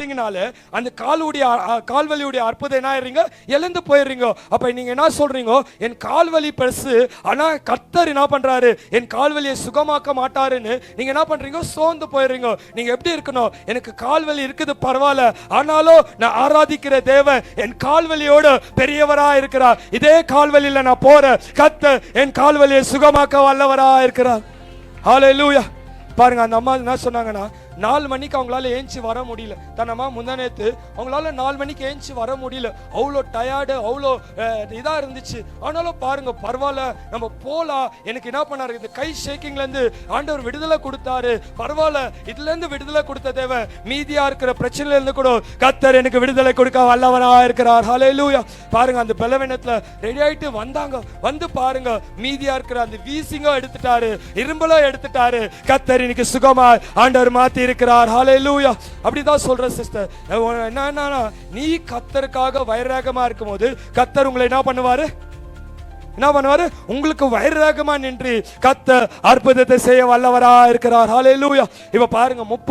விட்டீங்கனால அந்த காலுடைய அ- கால்வலியுடைய அற்புதம் என்ன ஆயிடுறீங்க? இழந்து போயிடுறீங்க. அப்ப நீங்க என்ன சொல்றீங்க? என் கால்வலி பெருசு. ஆனா கத்தர் என்ன பண்றாரு? என் கால்வலியை சுகமாக்க மாட்டாருன்னு நீங்க என்ன பண்றீங்க? சோர்ந்து போயிடுறீங்க. நீங்க எப்படி இருக்கணும்? எனக்கு கால்வலி இருக்குது பரவாயில்ல. ஆனாலும் நான் ஆராதிக்கிற தேவன் என் கால்வலியோடு பெரியவரா இருக்கிறார். இதே கால்வலியில நான் போறேன். கத்த என் கால்வலியை சுகமாக்க வல்லவரா இருக்கிறார். ஹalleluya பாருங்க அந்த அம்மா என்ன சொன்னாங்கன்னா நாலு மணிக்கு அவங்களால ஏஞ்சி வர முடியல. தன் அம்மா நேத்து அவங்களால நாலு மணிக்கு ஏஞ்சி வர முடியல. அவ்வளோ டயர்டு அவ்வளோ இதா இருந்துச்சு. ஆனாலும் பாருங்க பரவாயில்ல நம்ம போலாம் எனக்கு என்ன பண்ணாரு? இந்த கை ஷேக்கிங்ல இருந்து ஆண்டவர் விடுதலை கொடுத்தாரு. பரவாயில்ல இதுல இருந்து விடுதலை கொடுத்த தேவை மீதியா இருக்கிற பிரச்சனையில இருந்து கூட கத்தர் எனக்கு விடுதலை கொடுக்க வல்லவனா இருக்கிறார். லூயா பாருங்க அந்த பலவீனத்துல ரெடி ஆயிட்டு வந்தாங்க. வந்து பாருங்க மீதியா இருக்கிற அந்த வீசிங்க எடுத்துட்டாரு இரும்பலும் எடுத்துட்டாரு. கத்தர் இன்னைக்கு சுகமாய் ஆண்டவர் மாத்தி இருக்கிறார் ஹalleluya அப்படிதான் சொல்றேன் சிஸ்டர் என்னன்னா நீ கத்தருக்காக வைராகமா இருக்கும்போது கத்தர் உங்களை என்ன பண்ணுவாரு? என்ன பண்ணுவாரு? உங்களுக்கு வைராகமா நின்று கத்த அற்புதத்தை செய்ய வல்லவரா இருக்கிறார். ஹாலே லூயா இப்ப பாருங்க முப்பது